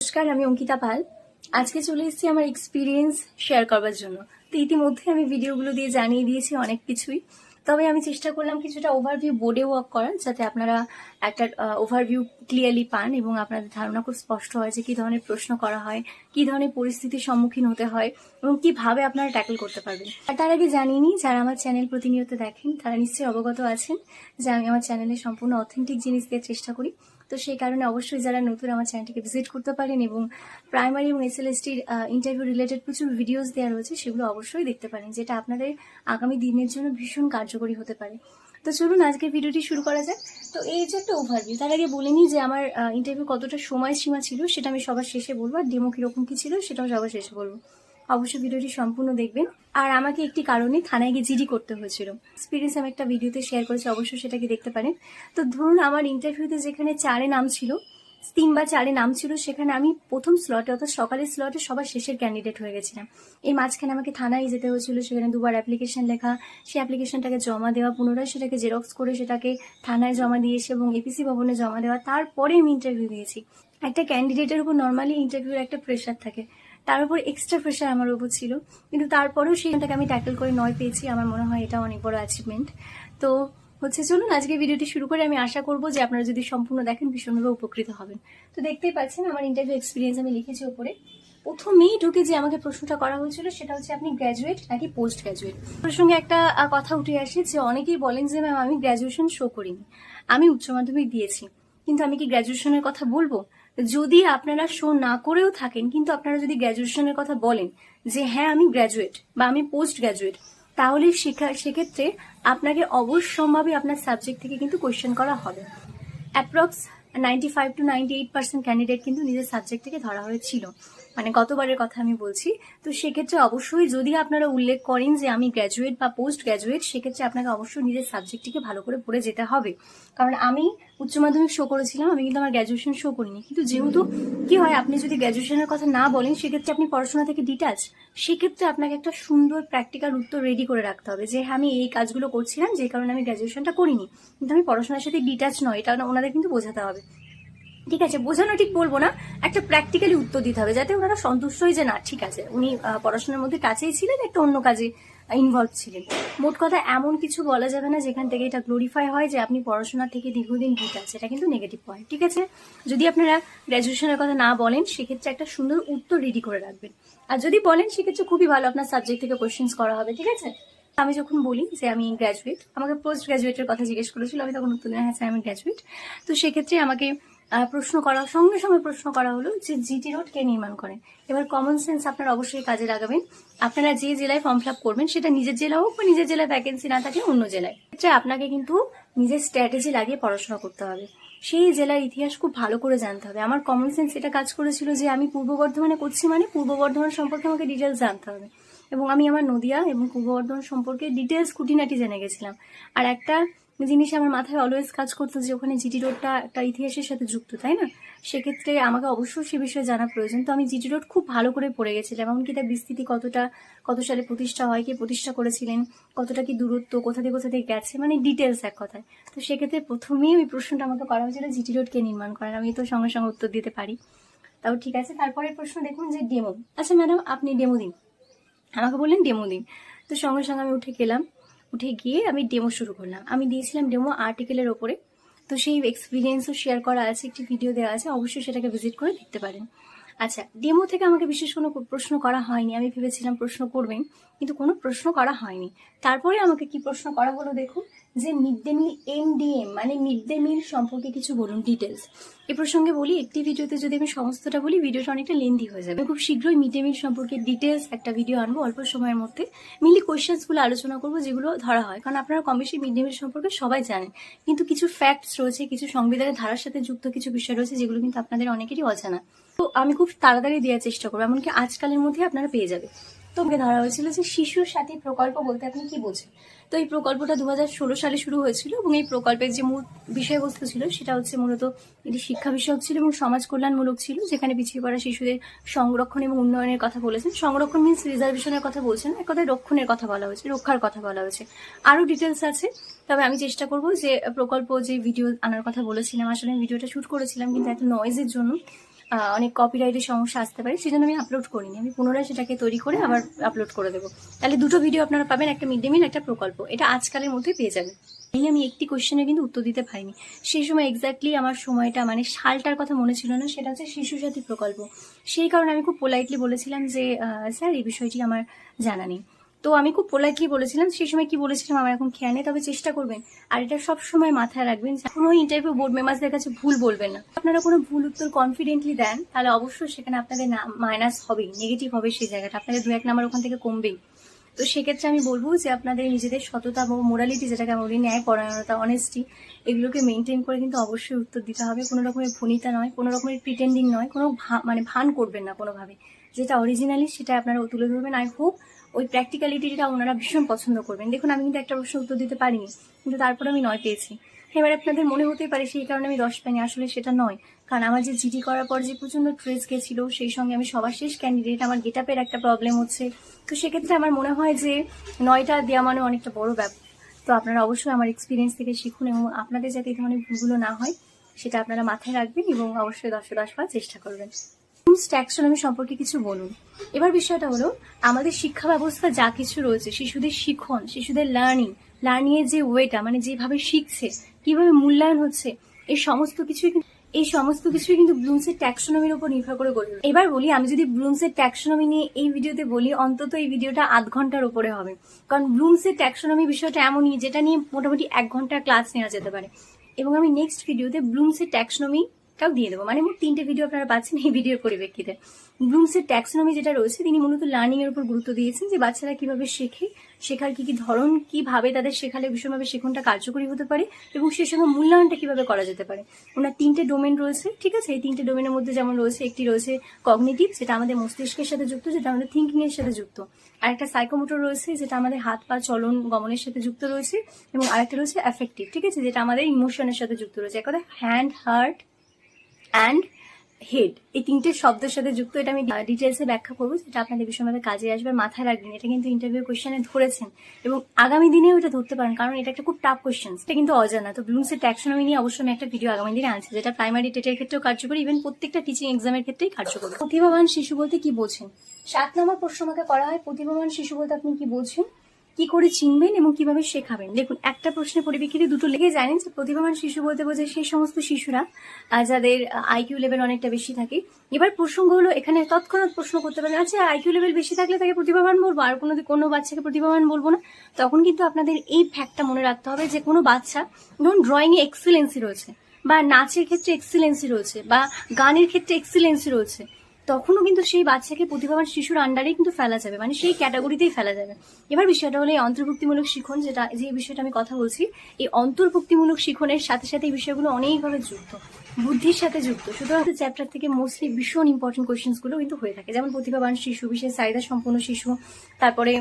নমস্কার, আমি অঙ্কিতা পাল। আজকে চলে এসেছি আমার এক্সপিরিয়েন্স শেয়ার করবার জন্য। তো ইতিমধ্যে আমি ভিডিওগুলো দিয়ে জানিয়ে দিয়েছি অনেক কিছুই। তবে আমি চেষ্টা করলাম কিছুটা ওভারভিউ বোর্ডে ওয়ার্ক করার, যাতে আপনারা একটা ওভারভিউ ক্লিয়ারলি পান এবং আপনাদের ধারণা খুব স্পষ্ট হয় যে কী ধরনের প্রশ্ন করা হয়, কী ধরনের পরিস্থিতির সম্মুখীন হতে হয় এবং কীভাবে আপনারা ট্যাকল করতে পারবেন। আর তার আগে জানিয়ে নিই, যারা আমার চ্যানেল প্রতিনিয়ত দেখেন, তারা নিশ্চয়ই অবগত আছেন যে আমি আমার চ্যানেলে সম্পূর্ণ অথেন্টিক জিনিস দিয়ে চেষ্টা করি। তো সেই কারণে অবশ্যই যারা নতুন আমার চ্যানেলটিকে ভিজিট করতে পারেন এবং প্রাইমারি এবং এসএলএসটির ইন্টারভিউ রিলেটেড প্রচুর ভিডিওস দেওয়া রয়েছে, সেগুলো অবশ্যই দেখতে পারেন, যেটা আপনাদের আগামী দিনের জন্য ভীষণ কার্যকরী হতে পারে। তো চলুন আজকের ভিডিওটি শুরু করা যাক। তো এই যে একটা ওভারভিউ তার আগে বলে নিই যে আমার ইন্টারভিউ কতটা সময়সীমা ছিল, সেটা আমি সবার শেষে বলব, আর ডেমো কীরকম কি ছিল, সেটাও সবার শেষে বলব। অবশ্যই ভিডিওটি সম্পূর্ণ দেখবেন। আর আমাকে একটি কারণে থানায় গিয়ে জিডি করতে হয়েছিল। এক্সপিরিয়েন্স আমি একটা ভিডিওতে শেয়ার করেছি, অবশ্যই সেটাকে দেখতে পারেন। তো ধরুন আমার ইন্টারভিউতে যেখানে চারে নাম ছিল, তিন বা চারে নাম ছিল, সেখানে আমি প্রথম স্লটে অর্থাৎ সকালের স্লটে সবার শেষের ক্যান্ডিডেট হয়ে গেছিলাম। এই মাঝখানে আমাকে থানায় যেতে হয়েছিল, সেখানে দুবার অ্যাপ্লিকেশন লেখা, সেই অ্যাপ্লিকেশনটাকে জমা দেওয়া, পুনরায় সেটাকে জেরক্স করে সেটাকে থানায় জমা দিয়ে এসে এবং এপিসি ভবনে জমা দেওয়া, তারপরে আমি ইন্টারভিউ দিয়েছি। একটা ক্যান্ডিডেটের উপর নর্মালি ইন্টারভিউর একটা প্রেশার থাকে। তার উপর এক্সট্রা প্রেশার আমার উপর ছিল। কিন্তু তারপরেও সেইটাকে আমি ট্যাকল করে নয় পেয়েছি, আমার মনে হয় এটা অনেক বড় অ্যাচিভমেন্ট তো হচ্ছে চলুন আজকে ভিডিওটি শুরু করে আমি আশা করব যে আপনারা যদি সম্পূর্ণ দেখেন ভীষণভাবে উপকৃত হবেন। তো দেখতেই পাচ্ছেন আমার ইন্টারভিউ এক্সপিরিয়েন্স আমি লিখেছি ওপরে। প্রথমেই ঢুকে যে আমাকে প্রশ্নটা করা হয়েছিল সেটা হচ্ছে, আপনি গ্র্যাজুয়েট নাকি পোস্ট গ্র্যাজুয়েট প্রসঙ্গে একটা কথা উঠে আসে যে অনেকেই বলেন যে, ম্যাম, আমি গ্র্যাজুয়েশন শো করিনি। আমি উচ্চ মাধ্যমিক দিয়েছি। কিন্তু আমি কি গ্র্যাজুয়েশনের কথা বলব? যদি আপনারা শো না করেও থাকেন, কিন্তু আপনারা যদি গ্র্যাজুয়েশনের কথা বলেন যে হ্যাঁ আমি গ্র্যাজুয়েট বা আমি পোস্ট গ্র্যাজুয়েট তাহলে সেক্ষেত্রে আপনাকে অবশ্যম্ভাবে আপনার সাবজেক্ট থেকে কিন্তু কোয়েশ্চেন করা হবে। Approx ninety five to ninety eight percent candidate কিন্তু নিজের সাবজেক্ট থেকে ধরা হয়েছিল। মানে গতবারের কথা আমি বলছি, তো সেক্ষেত্রে অবশ্যই যদি আপনারা উল্লেখ করেন যে আমি গ্র্যাজুয়েট বা পোস্ট গ্র্যাজুয়েট সেক্ষেত্রে আপনাকে অবশ্যই নিজের সাবজেক্টটিকে ভালো করে পড়ে যেতে হবে। কারণ আমি উচ্চ মাধ্যমিক শো করেছিলাম, আমি কিন্তু আমার গ্র্যাজুয়েশন শো করিনি। কিন্তু যেহেতু কি হয়, আপনি যদি গ্র্যাজুয়েশনের কথা না বলেন, সেক্ষেত্রে আপনি পড়াশোনা থেকে ডিটাচ সেক্ষেত্রে আপনাকে একটা সুন্দর প্র্যাকটিক্যাল উত্তর রেডি করে রাখতে হবে যে হ্যাঁ আমি এই কাজগুলো করছিলাম, যে কারণে আমি গ্র্যাজুয়েশনটা করিনি। কিন্তু আমি পড়াশোনার সাথে ডিটাচ নয়, এটা ওনাদের কিন্তু বোঝাতে হবে। ঠিক আছে, বোঝানো ঠিক বলব না, একটা প্র্যাকটিক্যালি উত্তর দিতে হবে যাতে ওনারা সন্তুষ্ট হয় যে না, ঠিক আছে, উনি পড়াশোনার মধ্যে কাছেই ছিলেন, একটা অন্য কাজে ইনভলভ ছিলেন। মোট কথা এমন কিছু বলা যাবে না যেখান থেকে এটা গ্লোরিফাই হয় যে আপনি পড়াশোনা থেকে দীর্ঘদিন ঠিক আছে এটা কিন্তু নেগেটিভ পয়েন্ট ঠিক আছে? যদি আপনারা গ্র্যাজুয়েশনের কথা না বলেন, সেক্ষেত্রে একটা সুন্দর উত্তর রেডি করে রাখবেন। আর যদি বলেন, সেক্ষেত্রে খুবই ভালো আপনার সাবজেক্ট থেকে কোয়েশ্চেন্স করা হবে, ঠিক আছে? আমি যখন বলি যে আমি গ্র্যাজুয়েট আমাকে পোস্ট গ্র্যাজুয়েটের কথা জিজ্ঞেস করেছিল, আমি তখন উত্তর দিলাম হ্যাঁ আমি গ্র্যাজুয়েট তো সেক্ষেত্রে আমাকে প্রশ্ন করা, সঙ্গে সঙ্গে প্রশ্ন করা হলো যে জিটি রোড কে নির্মাণ করে। এবার কমন সেন্স আপনারা অবশ্যই কাজে লাগাবেন। আপনারা যে জেলায় ফর্ম ফিল করবেন, সেটা নিজের জেলা হোক বা নিজের জেলায় ভ্যাকেন্সি না থাকে, অন্য জেলায়। ক্ষেত্রে আপনাকে কিন্তু নিজের স্ট্র্যাটেজি লাগিয়ে পড়াশোনা করতে হবে। সেই জেলার ইতিহাস খুব ভালো করে জানতে হবে। আমার কমন সেন্স এটা কাজ করেছিল যে আমি পূর্ব বর্ধমানে করছি মানে পূর্ব বর্ধমান সম্পর্কে আমাকে ডিটেলস জানতে হবে। এবং আমি আমার নদিয়া এবং পূর্ব বর্ধমান সম্পর্কে ডিটেলস খুঁটিনাটি জেনে গেছিলাম। আর একটা জিনিস আমার মাথায় অলওয়েজ কাজ করতো যে ওখানে জিটি রোডটা একটা ইতিহাসের সাথে যুক্ত, তাই না? সেক্ষেত্রে আমাকে অবশ্যই সে বিষয়ে জানা প্রয়োজন। তো আমি জিটি রোড খুব ভালো করে পড়ে গেছিলাম, এমনকি তার বিস্তৃতি কতটা, কত সালে প্রতিষ্ঠা হয়, কে প্রতিষ্ঠা করেছিলেন, কতটা কি দূরত্ব, কোথা থেকে কোথা থেকে গেছে মানে ডিটেলস এক কথায়। তো সেক্ষেত্রে প্রথমেই ওই প্রশ্নটা আমাকে করা হয়েছিল জিটি রোড কে নির্মাণ করেন আমি তো সঙ্গে সঙ্গে উত্তর দিতে পারি। তাও ঠিক আছে তারপরে প্রশ্ন দেখুন যে ডেমো। আচ্ছা ম্যাডাম, আপনি ডেমো দিন। আমাকে বললেন ডেমো দিন। তো সঙ্গে সঙ্গে আমি উঠে গেলাম। উঠে গিয়ে আমি ডেমো শুরু করলাম। আমি দিয়েছিলাম ডেমো আর্টিকেলের ওপরে। তো সেই এক্সপিরিয়েন্সও শেয়ার করা আছে, একটি ভিডিও দেওয়া আছে। অবশ্যই সেটাকে ভিজিট করে দেখতে পারেন। আচ্ছা ডেমো থেকে আমাকে বিশেষ কোনো প্রশ্ন করা হয়নি, আমি ভেবেছিলাম প্রশ্ন করবেন কিন্তু কোনো প্রশ্ন করা হয়নি। তারপরে আমাকে কি প্রশ্ন করা হলো দেখুন? যে মিড ডে মিল, এমডিএম মানে মিড ডে মিল সম্পর্কে কিছু বলুন ডিটেলস এ প্রসঙ্গে বলি, একটি ভিডিওতে যদি আমি সমস্তটা বলি, ভিডিওটা অনেকটা লেন্দি হয়ে যাবে। খুব শীঘ্রই মিড ডে মিল সম্পর্কে ডিটেলস একটা ভিডিও আনব, অল্প সময়ের মধ্যে। মিলি কোয়েশ্চেন্সগুলো আলোচনা করব, যেগুলো ধরা হয়। কারণ আপনারা কম বেশি মিড ডে মিল সম্পর্কে সবাই জানেন। কিন্তু কিছু ফ্যাক্টস রয়েছে, কিছু সংবিধানের ধারার সাথে যুক্ত কিছু বিষয় রয়েছে, যেগুলো কিন্তু আপনাদের অনেকেরই অজানা। তো আমি খুব তাড়াতাড়ি দেওয়ার চেষ্টা করব, এমনকি আজকালের মধ্যে আপনারা পেয়ে যাবে তো আমাকে ধরা হয়েছিল যে শিশু সাথী প্রকল্প বলতে আপনি কি বোঝেন? তো এই প্রকল্পটা দু হাজার ষোলো সালে শুরু হয়েছিল এবং এই প্রকল্পের যে মূল বিষয়বস্তু ছিল সেটা হচ্ছে মূলত এটি শিক্ষা বিষয়ক ছিল এবং সমাজ কল্যাণমূলক ছিল, যেখানে পিছিয়ে পড়া শিশুদের সংরক্ষণ এবং উন্নয়নের কথা বলেছেন। সংরক্ষণ মিনস রিজার্ভেশনের কথা বলছেন, এক কথায় রক্ষণের কথা বলা হয়েছে, রক্ষার কথা বলা হয়েছে। আরও ডিটেলস আছে, তবে আমি চেষ্টা করব যে প্রকল্প যে ভিডিও আনার কথা বলেছিলাম, আসলে ভিডিওটা শ্যুট করেছিলাম, কিন্তু এত নয়েজের জন্য অনেক কপিরাইটের সমস্যা আসতে পারে, সেজন্য আমি আপলোড করিনি। আমি পুনরায় সেটাকে তৈরি করে আবার আপলোড করে দেবো। তাহলে দুটো ভিডিও আপনারা পাবেন, একটা মিড ডে মিল একটা প্রকল্প। এটা আজকালের মধ্যে পেয়ে যাবেন। এই আমি একটি কোশ্চেনের কিন্তু উত্তর দিতে পারিনি। সেই সময় এক্স্যাক্টলি আমার সময়টা মানে সালটার কথা মনে ছিল না, সেটা হচ্ছে শিশু সাথী প্রকল্প। সেই কারণে আমি খুব পোলাইটলি বলেছিলাম যে স্যার, এই বিষয়টি আমার জানা নেই। তো আমি খুব পোলাইটলি বলেছিলাম, সেই সময় কি বলেছিলাম আমার এখন খেয়াল নেই, তবে চেষ্টা করবেন। আর এটা সব সময় মাথায় রাখবেন কোনো ইন্টারভিউ বোর্ড মেম্বারসদের কাছে ভুল বলবেন না। আপনারা কোনো ভুল উত্তর কনফিডেন্টলি দেন, তাহলে অবশ্যই সেখানে আপনাদের না মাইনাস হবেই নেগেটিভ হবে সেই জায়গাটা। আপনাদের দু এক নাম্বার ওখান থেকে কমবেই। তো সেক্ষেত্রে আমি বলব যে আপনাদের নিজেদের সততা বা মোরালিটি যেটাকে আমরা বলি ন্যায়, পরায়ণতা অনেস্টি এগুলোকে মেনটেন করে কিন্তু অবশ্যই উত্তর দিতে হবে। কোনো রকমের ভনিতা নয়, কোনো রকমের প্রিটেন্ডিং নয়, কোনো মানে ভান করবেন না কোনোভাবে। যেটা অরিজিনালি সেটা আপনারা তুলে ধরবেন আই হোপ ওই প্র্যাকটিক্যালিটিটা ওনারা ভীষণ পছন্দ করবেন। দেখুন, আমি কিন্তু একটা প্রশ্ন উত্তর দিতে পারিনি, কিন্তু তারপরে আমি নয় পেয়েছি। এবার আপনাদের মনে হতেই পারে সেই কারণে আমি দশ পাইনি, আসলে সেটা নয়। কারণ আমার যে জিডি করার পর যে প্রচণ্ড ট্রেস গেছিল, সেই সঙ্গে আমি সবার শেষ ক্যান্ডিডেট আমার গেট আপের একটা প্রবলেম হচ্ছে। তো সেক্ষেত্রে আমার মনে হয় যে নয়টা দেওয়া মানে অনেকটা বড় ব্যাপার তো আপনারা অবশ্যই আমার এক্সপিরিয়েন্স থেকে শিখুন এবং আপনাদের যাতে এই ধরনের ভুলগুলো না হয়, সেটা আপনারা মাথায় রাখবেন এবং অবশ্যই দশ দশ পাওয়ার চেষ্টা করবেন। ট্যাক্সোনমি সম্পর্কে কিছু বলুন। এবার বিষয়টা হলো, আমাদের শিক্ষা ব্যবস্থা যা কিছু রয়েছে, শিশুদের শিখন, শিশুদের লার্নিং লার্নিং এর যে ওয়েটা মানে যেভাবে শিখছে, কীভাবে মূল্যায়ন হচ্ছে, এই সমস্ত কিছুই এই সমস্ত কিছুই কিন্তু ব্লুমসের ট্যাক্সোনমির উপর নির্ভর করে গড়ে এবার বলি, আমি যদি ব্লুমসের ট্যাক্সোনমি নিয়ে এই ভিডিওতে বলি, অন্তত এই ভিডিওটা আধ ঘণ্টার উপরে হবে। কারণ ব্লুমসের ট্যাক্সোনমি বিষয়টা এমনই, যেটা নিয়ে মোটামুটি এক ঘণ্টার ক্লাস নেওয়া যেতে পারে। এবং আমি নেক্সট ভিডিওতে ব্লুমসের ট্যাক্সোনমিটাও দিয়ে দেবো। মানে মোট তিনটে ভিডিও আপনারা পাচ্ছেন এই ভিডিওর পরিপ্রেক্ষিতে। ব্লুমসের ট্যাক্সোনমি যেটা রয়েছে, তিনি মূলত লার্নিং এর উপর গুরুত্ব দিয়েছেন যে বাচ্চারা কীভাবে শেখে, শেখার কি কি ধরন, কীভাবে তাদের শেখালে ভীষণভাবে শেখনটা কার্যকরী হতে পারে এবং সে সঙ্গে মূল্যায়নটা কীভাবে করা যেতে পারে। ওনার তিনটে ডোমেন রয়েছে, ঠিক আছে? এই তিনটে ডোমেনের মধ্যে যেমন রয়েছে, একটি রয়েছে কগনিটিভ যেটা আমাদের মস্তিষ্কের সাথে যুক্ত, যেটা আমাদের থিঙ্কিং এর সাথে যুক্ত। আর একটা সাইকোমোটর রয়েছে, যেটা আমাদের হাত, পা, চলন, গমনের সাথে যুক্ত রয়েছে এবং আরেকটা রয়েছে অ্যাফেক্টিভ ঠিক আছে? যেটা আমাদের ইমোশনের সাথে যুক্ত রয়েছে। এক কথা হ্যান্ড হার্ট অ্যান্ড হেড এই তিনটে শব্দের সাথে যুক্ত, এটা আমি ডিটেলসে ব্যাখ্যা করব যেটা আপনাদের ভীষণভাবে কাজে আসবে, মাথায় রাখবেন। এটা কিন্তু ইন্টারভিউ কোয়েশ্চেনে ধরেছেন। এবং আগামী দিনেও এটা ধরতে পারেন, কারণ এটা একটা খুব টাফ কোয়েশ্চেন এটা কিন্তু অজানা। তো ব্লুমসের ট্যাক্সোনমি নিয়ে অবশ্যই আমি একটা ভিডিও আগামী দিনে আনছি, যেটা প্রাইমারি টেটের ক্ষেত্রেও কার্যকরী ইভেন প্রত্যেকটা টিচিং এক্সামের ক্ষেত্রেই কার্যকরী। প্রতিভাবান শিশু বলতে কি বোঝেন? সাত নম্বর প্রশ্ন আমাকে করা হয়, প্রতিভাবান শিশু বলতে আপনি কি বোঝেন? কি করে চিনবেন এবং কীভাবে শেখাবেন? দেখুন, একটা প্রশ্নের পরিপ্রেক্ষিতে দুটো লেগে জানেন যে প্রতিভাবান শিশু বলতে বোঝায় সেই সমস্ত শিশুরা যাদের আইকিউ লেভেল অনেকটা বেশি থাকে। এবার প্রসঙ্গ হলো, এখানে তৎক্ষণাৎ প্রশ্ন করতে পারেন আচ্ছা আইকিউ লেভেল বেশি থাকলে তাকে প্রতিভাবান বলব? আর কোনো কোনো বাচ্চাকে প্রতিভাবান বলব না? তখন কিন্তু আপনাদের এই ফ্যাক্টটা মনে রাখতে হবে যে, কোনো বাচ্চা, ধরুন ড্রয়িং এ এক্সিলেন্সি রয়েছে, বা নাচের ক্ষেত্রে এক্সিলেন্সি রয়েছে, বা গানের ক্ষেত্রে এক্সিলেন্সি রয়েছে তখনও কিন্তু সেই বাচ্চাকে প্রতিভাবান শিশুর আন্ডারেই কিন্তু ফেলা যাবে। মানে সেই ক্যাটাগরিতেই ফেলা যাবে। এবার বিষয়টা হলো এই অন্তর্ভুক্তিমূলক শিখন, যেটা যে বিষয়টা আমি কথা বলছি, এই অন্তর্ভুক্তিমূলক শিখনের সাথে সাথে এই বিষয়গুলো অনেকভাবে যুক্ত। বুদ্ধির সাথে যুক্ত। সুতরাং চ্যাপ্টার থেকে মোস্টলি ভীষণ ইম্পর্টেন্ট কোয়েশ্চেন্সগুলো কিন্তু হয়ে থাকে। যেমন প্রতিভাবান শিশু, বিশেষ চাহিদা সম্পন্ন শিশু, তারপরে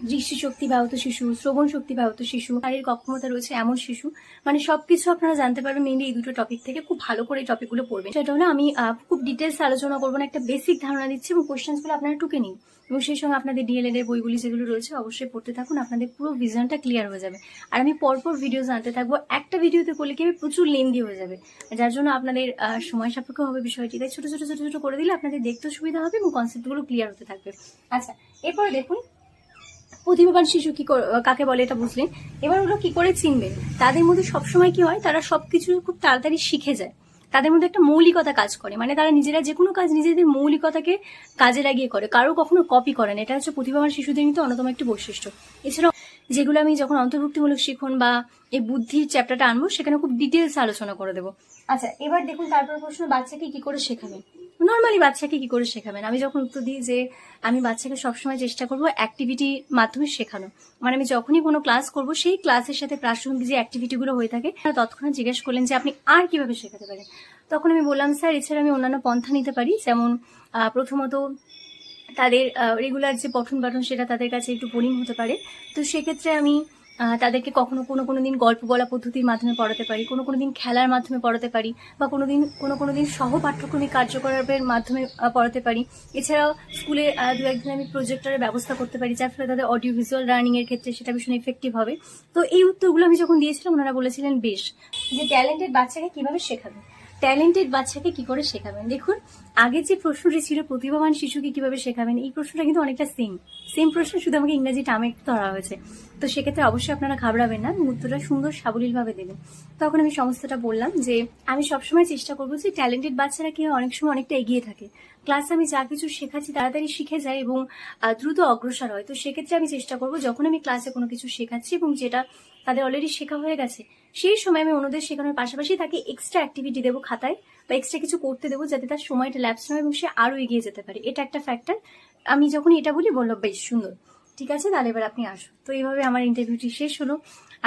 দৃষ্টিশক্তি ব্যাহত শিশু, শ্রবণ শক্তি ব্যাহত শিশু শারীরিক অক্ষমতা রয়েছে এমন শিশু মানে সবকিছু আপনারা জানতে পারবেন মেনলি এই দুটো টপিক থেকে, খুব ভালো করে এই টপিকগুলো পড়বেন। সেটা হলো আমি খুব ডিটেলস আলোচনা করব না, একটা বেসিক ধারণা দিচ্ছি এবং কোয়েশ্চেন্সগুলো আপনারা টুকে নিন। এবং সেই সঙ্গে আপনাদের ডিএলএড এর বইগুলি যেগুলো রয়েছে, অবশ্যই পড়তে থাকুন, আপনাদের পুরো ভিজনটা ক্লিয়ার হয়ে যাবে। আর আমি পরপর ভিডিও জানতে থাকব, একটা ভিডিওতে করলে কি প্রচুর লেন্দি হয়ে যাবে। যার জন্য আপনাদের সময় সাপেক্ষ হবে বিষয়টি। তাই ছোট ছোট ছোট ছোট করে দিলে আপনাদের দেখতেও সুবিধা হবে এবং কনসেপ্টগুলো ক্লিয়ার হতে থাকবে। আচ্ছা এরপরে দেখুন প্রতিভাবান শিশু কি কাকে বলে এটা বুঝলেন এবার ওগুলো কি করে চিনবেন তাদের মধ্যে সবসময় কি হয়, তারা সবকিছু খুব তাড়াতাড়ি শিখে যায়। তাদের মধ্যে একটা মৌলিকতা কাজ করে। মানে তারা নিজেরা যে কোনো কাজ নিজেদের মৌলিকতাকে কাজে লাগিয়ে করে। কারও কখনো কপি করে না। এটা হচ্ছে প্রতিভাবান শিশুদের কিন্তু অন্যতম একটি বৈশিষ্ট্য। এছাড়াও যেগুলো আমি যখন অন্তর্ভুক্তিমূলক শিখন বা এই বুদ্ধির চ্যাপ্টারটা আনব সেখানে খুব ডিটেলস আলোচনা করে দেবো। আচ্ছা এবার দেখুন তারপর প্রশ্ন বাচ্চাকে কি করে শেখাবেন? নর্মালি বাচ্চাকে কি করে শেখাবেন? আমি যখন উত্তর দিই যে আমি বাচ্চাকে সবসময় চেষ্টা করব অ্যাক্টিভিটির মাধ্যমে শেখানো মানে আমি যখনই কোনো ক্লাস করব সেই ক্লাসের সাথে প্রাসঙ্গিক যে অ্যাক্টিভিটিগুলো হয়ে থাকে তৎক্ষণাৎ জিজ্ঞেস করলেন যে আপনি আর কীভাবে শেখাতে পারেন? তখন আমি বললাম স্যার এছাড়া আমি অন্যান্য পন্থা নিতে পারি যেমন প্রথমত তাদের রেগুলার যে পঠন পাঠন সেটা তাদের কাছে একটু বোরিং হতে পারে। তো সেক্ষেত্রে আমি তাদেরকে কখনো কোনো কোনো দিন গল্প বলা পদ্ধতির মাধ্যমে পড়াতে পারি, কোনো কোনো দিন খেলার মাধ্যমে পড়াতে পারি, বা কোনো দিন, কোনো কোনো দিন সহ পাঠ্যক্রমিক কার্যকলাপের মাধ্যমে পড়াতে পারি। এছাড়াও স্কুলে দু একদিন আমি প্রজেক্টরের ব্যবস্থা করতে পারি, যার ফলে তাদের অডিও ভিজুয়াল লার্নিং এর ক্ষেত্রে সেটা ভীষণ এফেক্টিভ হবে। তো এই উত্তরগুলো আমি যখন দিয়েছিলাম, ওনারা বলেছিলেন, বেশ, যে ট্যালেন্টেড বাচ্চাকে কীভাবে শেখাবে? ট্যালেন্টেড বাচ্চাকে কি করে শেখাবেন? দেখুন, আগে যে প্রশ্নটি ছিল, প্রতিভাবান শিশুকে কীভাবে শেখাবেন, এই প্রশ্নটা কিন্তু অনেকটা সেম সেম প্রশ্ন শুধু আমাকে ইংরেজি একটু ধরা হয়েছে। তো সেক্ষেত্রে অবশ্যই আপনারা ঘাবড়াবেন না, উত্তরটা সুন্দর সাবলীলভাবে দেবেন। তখন আমি সমস্তটা বললাম যে, আমি সবসময় চেষ্টা করব যে ট্যালেন্টেড বাচ্চারা কি অনেক সময় অনেকটা এগিয়ে থাকে। ক্লাসে আমি যা কিছু শেখাচ্ছি তাড়াতাড়ি শিখে যায় এবং দ্রুত অগ্রসর হয়। তো সেক্ষেত্রে আমি চেষ্টা করব, যখন আমি ক্লাসে কোনো কিছু শেখাচ্ছি এবং যেটা তাদের অলরেডি শেখা হয়ে গেছে, সেই সময় আমি অন্যদের শেখানোর পাশাপাশি তাকে এক্সট্রা অ্যাক্টিভিটি দেবো খাতায় বা এক্সট্রা কিছু করতে দেবো যাতে তার সময়টা ল্যাপস নয় এবং সে আরও এগিয়ে যেতে পারে। এটা একটা ফ্যাক্টর আমি যখন এটা বলি, বলল, বেশ, সুন্দর। ঠিক আছে, তাহলে এবার আপনি আসুন। তো এইভাবে আমার ইন্টারভিউটি শেষ হলো।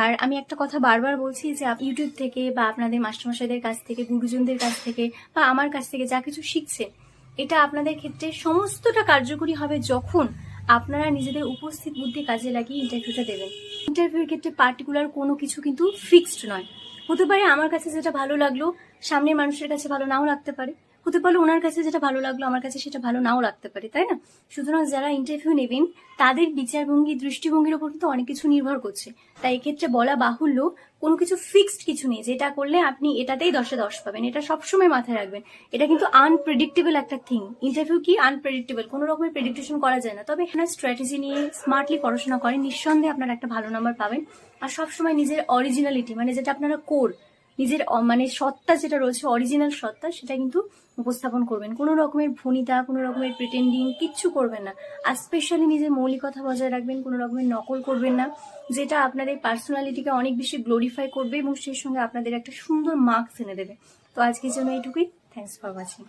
আর আমি একটা কথা বারবার বলছি যে ইউটিউব থেকে বা আপনাদের মাস্টারমশাইদের কাছ থেকে, গুরুজনদের কাছ থেকে বা আমার কাছ থেকে যা কিছু শিখছেন এটা আপনাদের ক্ষেত্রে সমস্তটা কার্যকরী হবে যখন আপনারা নিজেদের উপস্থিত বুদ্ধি কাজে লাগিয়ে ইন্টারভিউটা দেবেন। ইন্টারভিউর ক্ষেত্রে পার্টিকুলার কোনো কিছু কিন্তু ফিক্সড নয়। হতে পারে আমার কাছে যেটা ভালো লাগল, সামনের মানুষের কাছে ভালো নাও লাগতে পারে। হতে পারে ওনার কাছে যেটা ভালো লাগল, আমার কাছে সেটা ভালো নাও লাগতে পারে, তাই না? সুতরাং যারা ইন্টারভিউ নেবেন, তাদের বিচারভঙ্গি, দৃষ্টিভঙ্গির উপর কিন্তু অনেক কিছু নির্ভর করছে। তাই এক্ষেত্রে বলা বাহুল্য, কোনো কিছু ফিক্সড কিছু নেই। যেটা করলে আপনি এটাতেই দশে দশ পাবেন। এটা সবসময় মাথায় রাখবেন। এটা কিন্তু আনপ্রেডিক্টেবল একটা থিং ইন্টারভিউ কি আনপ্রেডিক্টেবল কোনো রকমের প্রেডিকটেশন করা যায় না। তবে এখানে স্ট্র্যাটেজি নিয়ে স্মার্টলি পড়াশোনা করেন। নিঃসন্দেহে আপনারা একটা ভালো নাম্বার পাবেন। আর সবসময় নিজের অরিজিনালিটি মানে যেটা আপনারা কোর নিজের মানে সত্তা যেটা রয়েছে অরিজিনাল সত্তা, সেটা কিন্তু উপস্থাপন করবেন। কোনো রকমের ভনিতা, কোনো রকমের প্রিটেন্ডিং কিচ্ছু করবেন না। আর স্পেশালি নিজের মৌলিকতা বজায় রাখবেন, কোনো রকমের নকল করবেন না, যেটা আপনাদের পার্সোনালিটিকে অনেক বেশি গ্লোরিফাই করবে এবং সেই সঙ্গে আপনাদের একটা সুন্দর মার্কস এনে দেবে। তো আজকের জন্য এইটুকুই। Thanks for watching